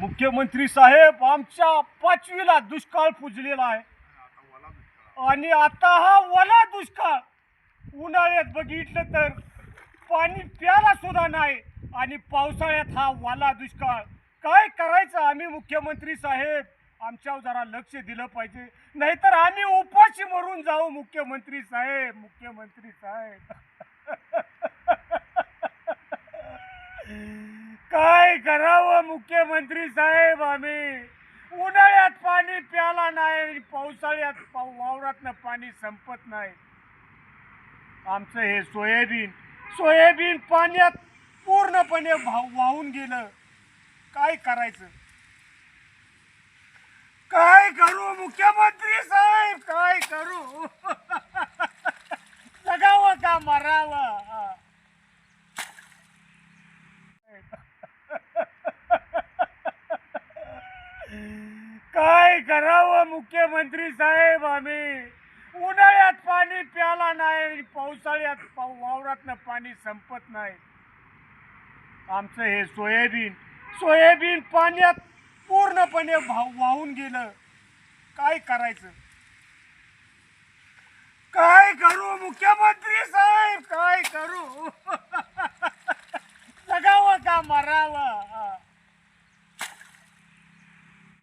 मुख्यमंत्री साहेब आमच्या पाचवीला दुष्काळ पुजलेला आहे. आणि आता हा वला दुष्काळ. उन्हाळ्यात बघितलं तर पाणी प्याला सुद्धा नाही आणि पावसाळ्यात हा वाला दुष्काळ. काय करायचं आम्ही मुख्यमंत्री साहेब? आमच्यावर जरा लक्ष दिलं पाहिजे. नाहीतर आम्ही उपाशी मरून जाऊ मुख्यमंत्री साहेब मुख्यमंत्री साहेब. काय करावं मुख्यमंत्री साहेब आम्ही? उन्हाळ्यात पाणी प्याला नाही आणि पावसाळ्यात पाव वावरातनं पाणी संपत नाही. आमचं हे सोयाबीन सोयाबीन पाण्यात पूर्णपणे भाव वाहून गेलं. काय करायचं? काय करू मुख्यमंत्री साहेब काय करू जगावं का मरावं हा. काय करावं मुख्यमंत्री साहेब आम्ही? उन्हाळ्यात पाणी प्याला नाही पावसाळ्यात पाव वावरातनं पाणी संपत नाही. आमचं हे सोयाबीन सोयाबीन पाण्यात पूर्णपणे वाहून गेलं. काय करायचं? काय करू मुख्यमंत्री?